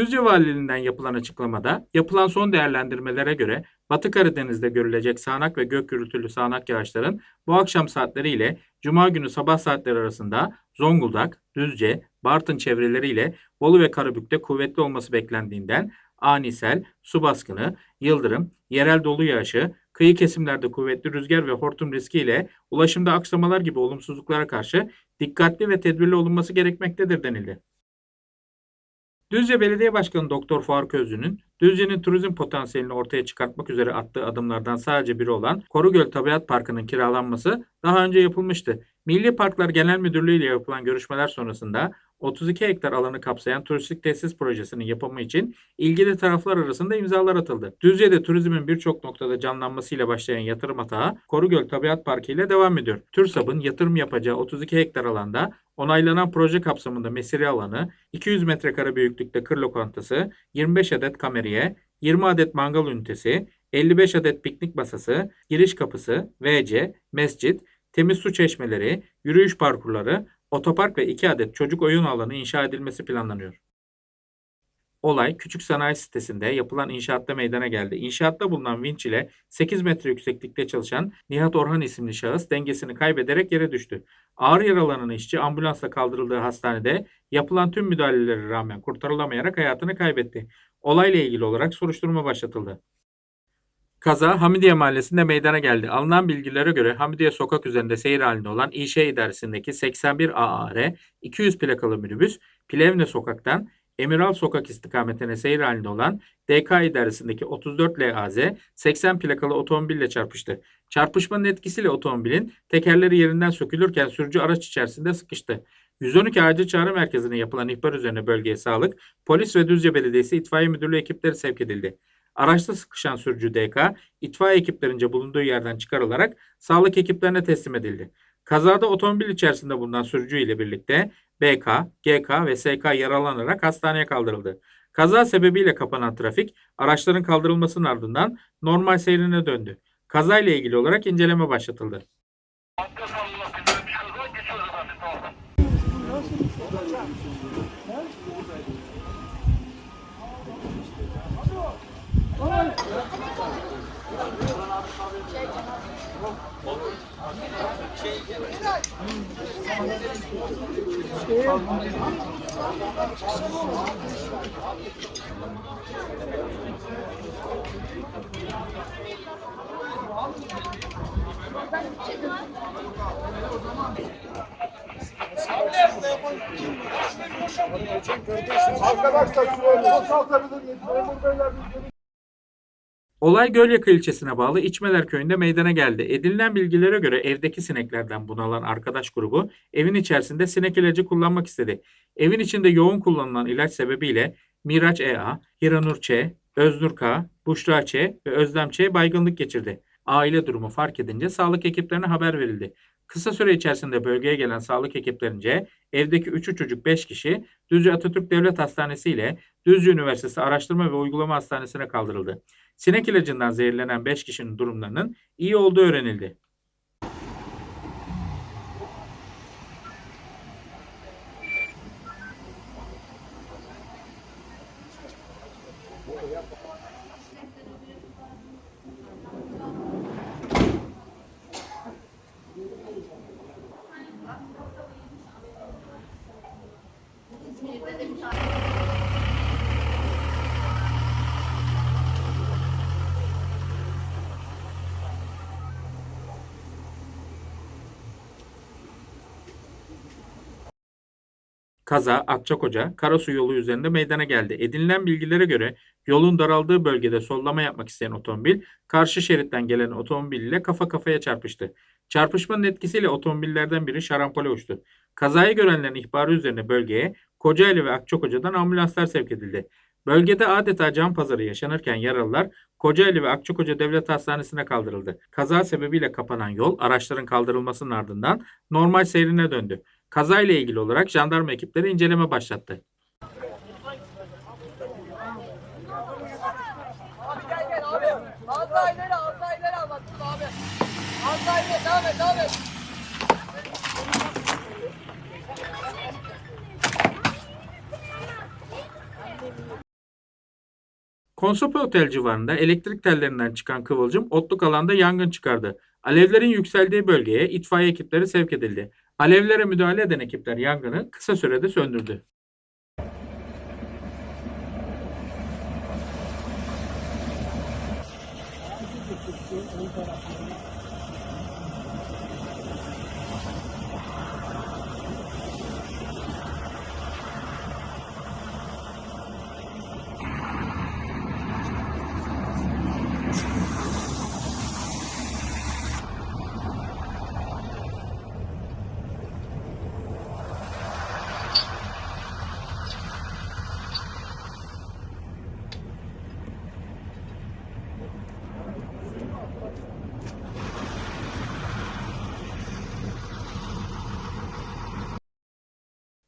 Düzce Valiliğinden yapılan açıklamada yapılan son değerlendirmelere göre Batı Karadeniz'de görülecek sağanak ve gök gürültülü sağanak yağışların bu akşam saatleri ile Cuma günü sabah saatleri arasında Zonguldak, Düzce, Bartın çevreleriyle Bolu ve Karabük'te kuvvetli olması beklendiğinden ani sel, su baskını, yıldırım, yerel dolu yağışı, kıyı kesimlerde kuvvetli rüzgar ve hortum riski ile ulaşımda aksamalar gibi olumsuzluklara karşı dikkatli ve tedbirli olunması gerekmektedir denildi. Düzce Belediye Başkanı Doktor Faruk Özlü'nün Düzce'nin turizm potansiyelini ortaya çıkartmak üzere attığı adımlardan sadece biri olan Korugöl Tabiat Parkı'nın kiralanması daha önce yapılmıştı. Milli Parklar Genel Müdürlüğü ile yapılan görüşmeler sonrasında 32 hektar alanı kapsayan turistik tesis projesinin yapımı için ilgili taraflar arasında imzalar atıldı. Düzce'de turizmin birçok noktada canlanmasıyla başlayan yatırım atağı Korugöl Tabiat Parkı ile devam ediyor. TÜRSAB'ın yatırım yapacağı 32 hektar alanda onaylanan proje kapsamında mesire alanı, 200 metrekare büyüklükte kır lokantası, 25 adet kameriye, 20 adet mangal ünitesi, 55 adet piknik masası, giriş kapısı, WC, mescit, temiz su çeşmeleri, yürüyüş parkurları, otopark ve 2 adet çocuk oyun alanı inşa edilmesi planlanıyor. Olay küçük sanayi sitesinde yapılan inşaatta meydana geldi. İnşaatta bulunan vinç ile 8 metre yükseklikte çalışan Nihat Orhan isimli şahıs dengesini kaybederek yere düştü. Ağır yaralanan işçi ambulansla kaldırıldığı hastanede yapılan tüm müdahalelere rağmen kurtarılamayarak hayatını kaybetti. Olayla ilgili olarak soruşturma başlatıldı. Kaza Hamidiye Mahallesi'nde meydana geldi. Alınan bilgilere göre Hamidiye sokak üzerinde seyir halinde olan İŞ idaresindeki 81 AAR 200 plakalı minibüs Plevne sokaktan Emiral Sokak istikametine seyir halinde olan DK idaresindeki 34 LAZ 80 plakalı otomobille çarpıştı. Çarpışmanın etkisiyle otomobilin tekerleri yerinden sökülürken sürücü araç içerisinde sıkıştı. 112 acil çağrı merkezine yapılan ihbar üzerine bölgeye sağlık, polis ve Düzce Belediyesi itfaiye müdürlüğü ekipleri sevk edildi. Araçta sıkışan sürücü DK, itfaiye ekiplerince bulunduğu yerden çıkarılarak sağlık ekiplerine teslim edildi. Kazada otomobil içerisinde bulunan sürücü ile birlikte BK, GK ve SK yaralanarak hastaneye kaldırıldı. Kaza sebebiyle kapanan trafik araçların kaldırılmasının ardından normal seyrine döndü. Kazayla ilgili olarak inceleme başlatıldı. Arkadaşlar şurayı boşaltabilir miyiz? Memur beyler biz Olay Gölyaka ilçesine bağlı İçmeler köyünde meydana geldi. Edinilen bilgilere göre evdeki sineklerden bunalan arkadaş grubu evin içerisinde sinek ilacı kullanmak istedi. Evin içinde yoğun kullanılan ilaç sebebiyle Miraç EA, Hiranur Ç, Öznur K, Buşra Ç ve Özlem Ç baygınlık geçirdi. Aile durumu fark edince sağlık ekiplerine haber verildi. Kısa süre içerisinde bölgeye gelen sağlık ekiplerince evdeki 3 çocuk 5 kişi Düzce Atatürk Devlet Hastanesi ile Düzce Üniversitesi Araştırma ve Uygulama Hastanesi'ne kaldırıldı. Sinek ilacından zehirlenen 5 kişinin durumlarının iyi olduğu öğrenildi. Kaza Akçakoca Karasu yolu üzerinde meydana geldi. Edinilen bilgilere göre yolun daraldığı bölgede sollama yapmak isteyen otomobil karşı şeritten gelen otomobil ile kafa kafaya çarpıştı. Çarpışmanın etkisiyle otomobillerden biri şarampole uçtu. Kazayı görenlerin ihbarı üzerine bölgeye Kocaeli ve Akçakoca'dan ambulanslar sevk edildi. Bölgede adeta can pazarı yaşanırken yaralılar Kocaeli ve Akçakoca Devlet Hastanesi'ne kaldırıldı. Kaza sebebiyle kapanan yol araçların kaldırılmasının ardından normal seyrine döndü. Kazayla ilgili olarak jandarma ekipleri inceleme başlattı. Konsope Otel civarında elektrik tellerinden çıkan kıvılcım otluk alanda yangın çıkardı. Alevlerin yükseldiği bölgeye itfaiye ekipleri sevk edildi. Alevlere müdahale eden ekipler yangını kısa sürede söndürdü.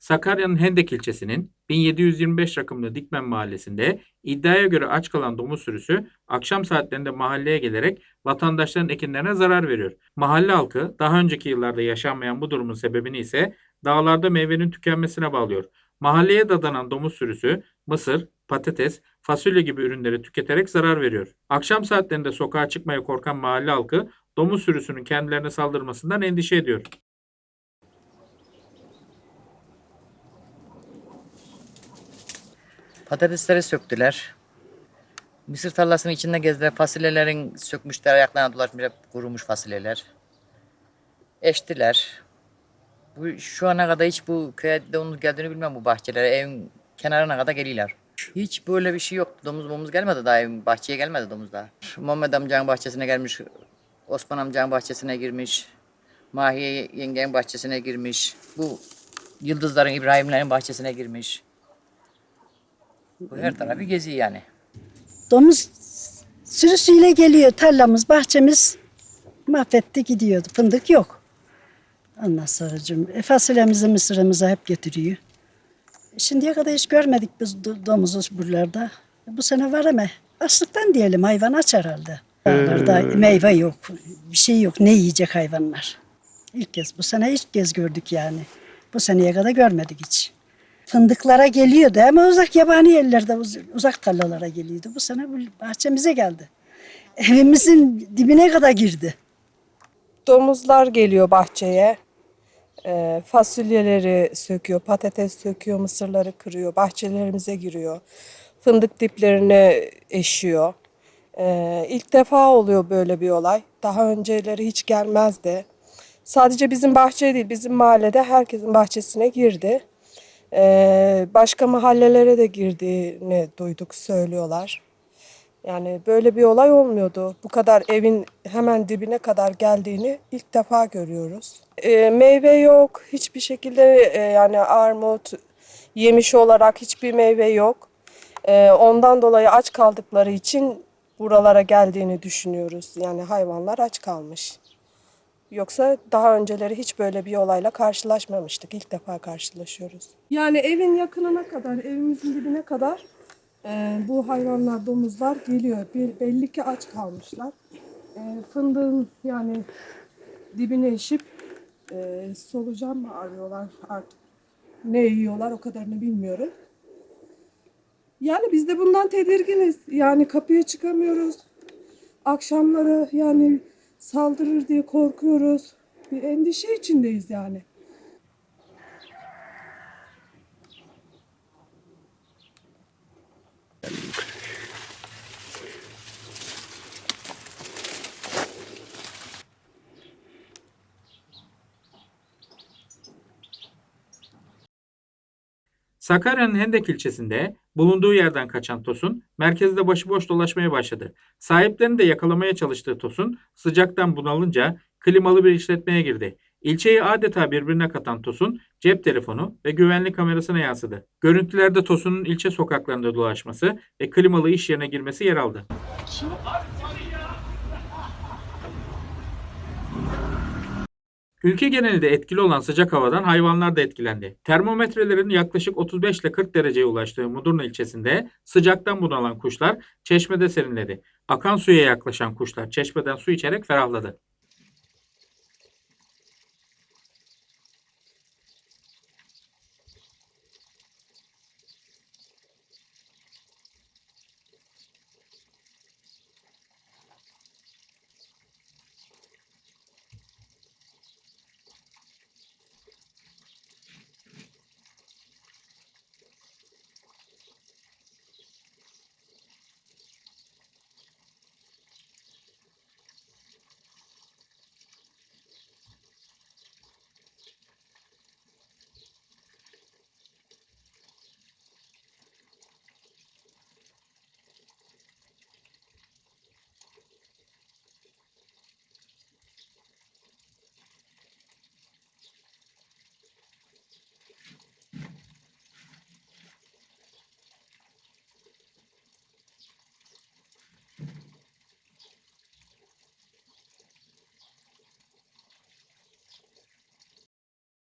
Sakarya'nın Hendek ilçesinin 1725 rakımlı Dikmen mahallesinde iddiaya göre aç kalan domuz sürüsü akşam saatlerinde mahalleye gelerek vatandaşların ekinlerine zarar veriyor. Mahalle halkı daha önceki yıllarda yaşanmayan bu durumun sebebini ise dağlarda meyvenin tükenmesine bağlıyor. Mahalleye dadanan domuz sürüsü mısır, patates, fasulye gibi ürünleri tüketerek zarar veriyor. Akşam saatlerinde sokağa çıkmaya korkan mahalle halkı domuz sürüsünün kendilerine saldırmasından endişe ediyor. Patatesleri söktüler. Mısır tarlasının içinde gezdiler. Fasulyelerin sökmüşler, ayaklarına dolaşmış kurumuş fasulyeler. Eştiler. Bu şu ana kadar hiç bu köye domuz geldiğini bilmem bu bahçelere. Evin kenarına kadar geliyorlar. Hiç böyle bir şey yok. Domuz momuz gelmedi daha evin bahçeye gelmedi domuz daha. Muhammed amcanın bahçesine gelmiş. Osman amcanın bahçesine girmiş. Mahiye yengenin bahçesine girmiş. Bu Yıldızların, İbrahimlerin bahçesine girmiş. Bu her tarafı geziyor yani. Domuz sürüsüyle geliyor tarlamız, bahçemiz mahvetti gidiyordu. Fındık yok. Ondan sonra e, fasulyemizi, mısırımızı hep getiriyor. Şimdiye kadar hiç görmedik biz do- domuzu buralarda. Bu sene var ama açlıktan diyelim hayvan aç herhalde. Dağlarda meyve yok, bir şey yok. Ne yiyecek hayvanlar? İlk kez, bu sene ilk kez gördük yani. Bu seneye kadar görmedik hiç. Fındıklara geliyordu ama uzak yabani yerlerde uz- uzak tarlalara geliyordu. Bu sene bahçemize geldi. Evimizin dibine kadar girdi. Domuzlar geliyor bahçeye. Ee, fasulyeleri söküyor, patates söküyor, mısırları kırıyor, bahçelerimize giriyor. Fındık diplerini eşiyor. Ee, ilk defa oluyor böyle bir olay. Daha önceleri hiç gelmezdi. Sadece bizim bahçe değil, bizim mahallede herkesin bahçesine girdi. Ee, başka mahallelere de girdiğini duyduk, söylüyorlar. Yani böyle bir olay olmuyordu. Bu kadar evin hemen dibine kadar geldiğini ilk defa görüyoruz. Ee, meyve yok. Hiçbir şekilde e, yani armut, yemiş olarak hiçbir meyve yok. Ee, ondan dolayı aç kaldıkları için buralara geldiğini düşünüyoruz. Yani hayvanlar aç kalmış. Yoksa daha önceleri hiç böyle bir olayla karşılaşmamıştık. İlk defa karşılaşıyoruz. Yani evin yakınına kadar, evimizin dibine kadar ee, bu hayvanlar, domuzlar geliyor. Bir, belli ki aç kalmışlar. Ee, fındığın yani dibine eşip e, solucan mı arıyorlar artık. Ne yiyorlar o kadarını bilmiyorum. Yani biz de bundan tedirginiz. Yani kapıya çıkamıyoruz. Akşamları yani saldırır diye korkuyoruz. Bir endişe içindeyiz yani. Sakarya'nın Hendek ilçesinde bulunduğu yerden kaçan Tosun merkezde başıboş dolaşmaya başladı. Sahiplerini de yakalamaya çalıştığı Tosun sıcaktan bunalınca klimalı bir işletmeye girdi. İlçeyi adeta birbirine katan Tosun cep telefonu ve güvenlik kamerasına yansıdı. Görüntülerde Tosun'un ilçe sokaklarında dolaşması ve klimalı iş yerine girmesi yer aldı. Ülke genelinde etkili olan sıcak havadan hayvanlar da etkilendi. Termometrelerin yaklaşık 35 ile 40 dereceye ulaştığı Mudurnu ilçesinde sıcaktan bunalan kuşlar çeşmede serinledi. Akan suya yaklaşan kuşlar çeşmeden su içerek ferahladı.